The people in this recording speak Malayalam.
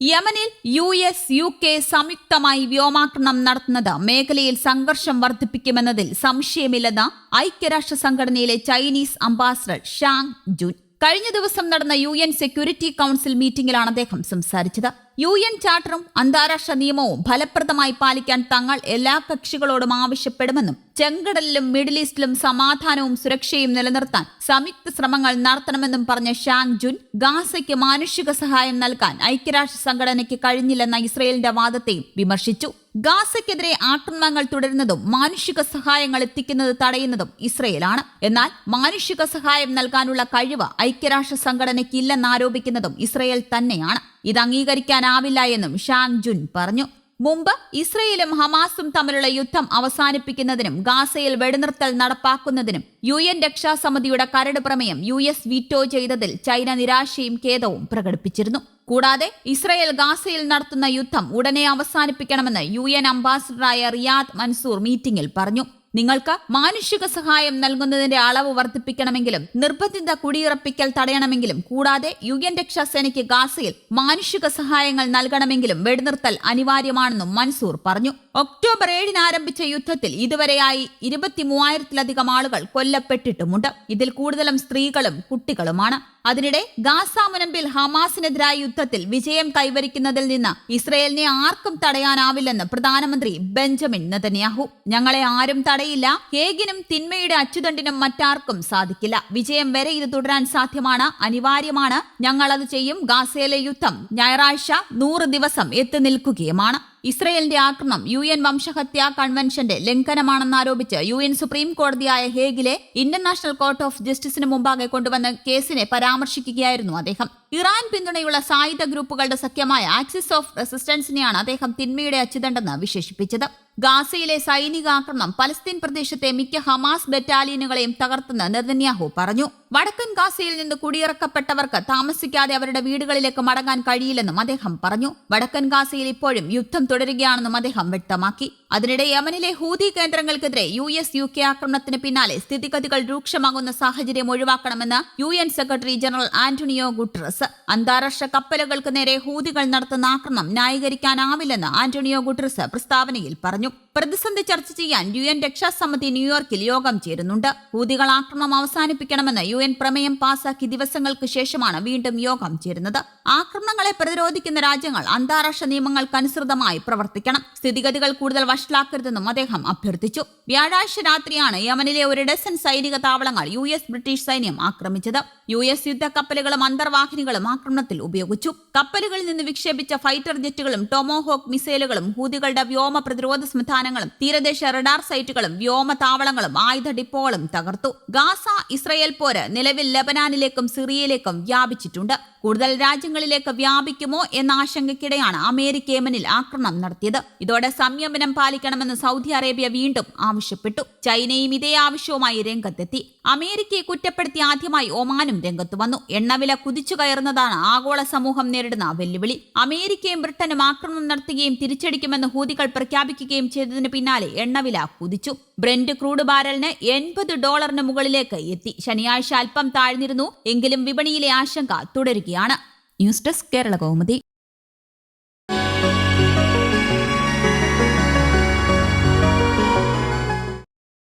യമനിൽ യു എസ് യു കെ സംയുക്തമായി വ്യോമാക്രമണം നടത്തുന്നത് മേഖലയിൽ സംഘർഷം വർദ്ധിപ്പിക്കുമെന്നതിൽ സംശയമില്ലെന്ന് ഐക്യരാഷ്ട്ര സംഘടനയിലെ ചൈനീസ് അംബാസഡർ ഷാങ് ജുൻ. കഴിഞ്ഞ ദിവസം നടന്ന യു എൻ സെക്യൂരിറ്റി കൌൺസിൽ മീറ്റിംഗിലാണ് അദ്ദേഹം സംസാരിച്ചത്. യു എൻ ചാർട്ടറും അന്താരാഷ്ട്ര നിയമവും ഫലപ്രദമായി പാലിക്കാൻ തങ്ങൾ എല്ലാ കക്ഷികളോടും ആവശ്യപ്പെടുമെന്നും ചെങ്കടലിലും മിഡിൽ ഈസ്റ്റിലും സമാധാനവും സുരക്ഷയും നിലനിർത്താൻ സംയുക്ത ശ്രമങ്ങൾ നടത്തണമെന്നും പറഞ്ഞ ഷാങ് ജുൻ ഗാസയ്ക്ക് മാനുഷിക സഹായം നൽകാൻ ഐക്യരാഷ്ട്ര സംഘടനയ്ക്ക് കഴിഞ്ഞില്ലെന്ന ഇസ്രയേലിന്റെ വാദത്തെയും വിമർശിച്ചു. ഗാസയ്ക്കെതിരെ ആക്രമണങ്ങൾ തുടരുന്നതും മാനുഷിക സഹായങ്ങൾ എത്തിക്കുന്നത് തടയുന്നതും ഇസ്രയേലാണ്. എന്നാൽ മാനുഷിക സഹായം നൽകാനുള്ള കഴിവ് ഐക്യരാഷ്ട്ര സംഘടനയ്ക്ക് ഇല്ലെന്നാരോപിക്കുന്നതും ഇസ്രയേൽ തന്നെയാണ്. ഇത് അംഗീകരിക്കാനാവില്ല എന്നും ഷാങ് ജുൻ പറഞ്ഞു. മുമ്പ് ഇസ്രയേലും ഹമാസും തമ്മിലുള്ള യുദ്ധം അവസാനിപ്പിക്കുന്നതിനും ഗാസയിൽ വെടിനിർത്തൽ നടപ്പാക്കുന്നതിനും യു എൻ രക്ഷാസമിതിയുടെ കരട് പ്രമേയം യു എസ് വീറ്റോ ചെയ്തതിൽ ചൈന നിരാശയും ഖേദവും പ്രകടിപ്പിച്ചിരുന്നു. കൂടാതെ ഇസ്രയേൽ ഗാസയിൽ നടത്തുന്ന യുദ്ധം ഉടനെ അവസാനിപ്പിക്കണമെന്ന് യു എൻ അംബാസിഡറായ റിയാദ് മൻസൂർ മീറ്റിംഗിൽ പറഞ്ഞു. നിങ്ങൾക്ക് മാനുഷിക സഹായം നൽകുന്നതിന്റെ അളവ് വർദ്ധിപ്പിക്കണമെങ്കിലും നിർബന്ധിത കുടിയിറപ്പിക്കൽ തടയണമെങ്കിലും കൂടാതെ യു എൻ രക്ഷാസേനയ്ക്ക് ഗാസയിൽ മാനുഷിക സഹായങ്ങൾ നൽകണമെങ്കിലും വെടിനിർത്തൽ അനിവാര്യമാണെന്നും മൻസൂർ പറഞ്ഞു. ഒക്ടോബർ ഏഴിന് ആരംഭിച്ച യുദ്ധത്തിൽ ഇതുവരെയായി ഇരുപത്തി മൂവായിരത്തിലധികം ആളുകൾ കൊല്ലപ്പെട്ടിട്ടുമുണ്ട്. ഇതിൽ കൂടുതലും സ്ത്രീകളും കുട്ടികളുമാണ്. അതിനിടെ ഗാസ മുനമ്പിൽ ഹമാസിനെതിരായ യുദ്ധത്തിൽ വിജയം കൈവരിക്കുന്നതിൽ നിന്ന് ഇസ്രയേലിനെ ആർക്കും തടയാനാവില്ലെന്ന് പ്രധാനമന്ത്രി ബെഞ്ചമിൻ നെതന്യാഹു. ഞങ്ങളെ ആരും തടയില്ല ഹേഗിനും തിന്മയുടെ അച്ചുതണ്ടിനും മറ്റാർക്കും സാധിക്കില്ല. വിജയം വരെ ഇത് തുടരാൻ സാധ്യമാണ് അനിവാര്യമാണ്. ഞങ്ങൾ അത് ചെയ്യും ഗാസയിലെ യുദ്ധം ഞായറാഴ്ച നൂറ് ദിവസം എത്തി നിൽക്കുകയുമാണ്. ഇസ്രയേലിന്റെ ആക്രമണം യു എൻ വംശഹത്യാ കൺവെൻഷന്റെ ലംഘനമാണെന്നാരോപിച്ച് യു എൻ സുപ്രീം കോടതിയായ ഹേഗിലെ ഇന്റർനാഷണൽ കോർട്ട് ഓഫ് ജസ്റ്റിസിന് മുമ്പാകെ കൊണ്ടുവന്ന കേസിനെ പരാമർശിക്കുകയായിരുന്നു അദ്ദേഹം. ഇറാൻ പിന്തുണയുള്ള സായുധ ഗ്രൂപ്പുകളുടെ സഖ്യമായ ആക്സിസ് ഓഫ് റെസിസ്റ്റൻസിനെയാണ് അദ്ദേഹം തിന്മയുടെ അച്ചുതണ്ടെന്ന് വിശേഷിപ്പിച്ചത്. ഗാസയിലെ സൈനികാക്രമണം പലസ്തീൻ പ്രദേശത്തെ മിക്ക ഹമാസ് ബറ്റാലിയനുകളെയും തകർത്തെന്ന് നെതന്യാഹു പറഞ്ഞു. വടക്കൻ ഗാസയിൽ നിന്ന് കുടിയിറക്കപ്പെട്ടവർക്ക് താമസിക്കാതെ അവരുടെ വീടുകളിലേക്ക് മടങ്ങാൻ കഴിയില്ലെന്നും അദ്ദേഹം പറഞ്ഞു. വടക്കൻ ഗാസയിൽ ഇപ്പോഴും യുദ്ധം തുടരുകയാണെന്നും അദ്ദേഹം വ്യക്തമാക്കി. അതിനിടെ യമനിലെ ഹൂതി കേന്ദ്രങ്ങൾക്കെതിരെ യു എസ് യു കെ ആക്രമണത്തിന് പിന്നാലെ സ്ഥിതിഗതികൾ രൂക്ഷമാകുന്ന സാഹചര്യം ഒഴിവാക്കണമെന്ന് U N secretary general Antonio Guterres. അന്താരാഷ്ട്ര കപ്പലുകൾക്ക് നേരെ ഹൂതികൾ നടത്തുന്ന ആക്രമണം ന്യായീകരിക്കാനാവില്ലെന്ന് ആന്റണിയോ ഗുട്ടറസ് പ്രസ്താവനയിൽ പറഞ്ഞു. പ്രതിസന്ധി ചർച്ച ചെയ്യാൻ യു എൻ രക്ഷാസമിതി ന്യൂയോർക്കിൽ യോഗം ചേരുന്നുണ്ട്. ഹൂതികൾ ആക്രമണം അവസാനിപ്പിക്കണമെന്ന് യു എൻ പ്രമേയം പാസാക്കി ദിവസങ്ങൾക്ക് ശേഷമാണ് വീണ്ടും യോഗം ചേരുന്നത്. ആക്രമണങ്ങളെ പ്രതിരോധിക്കുന്ന രാജ്യങ്ങൾ അന്താരാഷ്ട്ര നിയമങ്ങൾക്കനുസൃതമായി പ്രവർത്തിക്കണം. സ്ഥിതിഗതികൾ കൂടുതൽ വഷളാക്കരുതെന്നും അദ്ദേഹം അഭ്യർത്ഥിച്ചു. വ്യാഴാഴ്ച രാത്രിയാണ് യമനിലെ ഒരു ഡസൻ സൈനിക താവളങ്ങൾ യു എസ് ബ്രിട്ടീഷ് സൈന്യം ആക്രമിച്ചത്. യു എസ് യുദ്ധക്കപ്പലുകളും അന്തർവാഹിനികളും ആക്രമണത്തിൽ ഉപയോഗിച്ചു. കപ്പലുകളിൽ നിന്ന് വിക്ഷേപിച്ച ഫൈറ്റർ ജെറ്റുകളും ടൊമോഹോക്ക് മിസൈലുകളും ഹൂതികളുടെ വ്യോമ പ്രതിരോധ സംവിധാനങ്ങളും തീരദേശ റഡാർ സൈറ്റുകളും വ്യോമ താവളങ്ങളും ആയുധ ഡിപ്പോകളും തകർത്തു. ഗാസ ഇസ്രയേൽ പോര് നിലവിൽ ലബനാനിലേക്കും സിറിയയിലേക്കും വ്യാപിച്ചിട്ടുണ്ട്. കൂടുതൽ രാജ്യങ്ങളിലേക്ക് വ്യാപിക്കുമോ എന്ന ആശങ്കയ്ക്കിടെയാണ് അമേരിക്ക യമനിൽ ആക്രമണം നടത്തിയത്. ഇതോടെ സംയമനം പാലിക്കണമെന്ന് സൗദി അറേബ്യ വീണ്ടും ആവശ്യപ്പെട്ടു. ചൈനയും ഇതേ ആവശ്യവുമായി രംഗത്തെത്തി. അമേരിക്കയെ കുറ്റപ്പെടുത്തി ആദ്യമായി ഒമാനും രംഗത്തു വന്നു. എണ്ണവില കുതിച്ചു കയറുന്നതാണ് ആഗോള സമൂഹം നേരിടുന്ന വെല്ലുവിളി. അമേരിക്കയും ബ്രിട്ടനും ആക്രമണം നടത്തുകയും തിരിച്ചടിക്കുമെന്ന് ഹൂതികൾ പ്രഖ്യാപിക്കുകയും ചെയ്തതിന് പിന്നാലെ എണ്ണവില കുതിച്ചു. ബ്രെൻഡ് ക്രൂഡ് ബാരലിന് എൺപത് ഡോളറിന് മുകളിലേക്ക് എത്തി. ശനിയാഴ്ച അല്പം താഴ്ന്നിരുന്നു. എങ്കിലും വിപണിയിലെ ആശങ്ക തുടരുകയാണ്. News desk Kerala Kaumudi.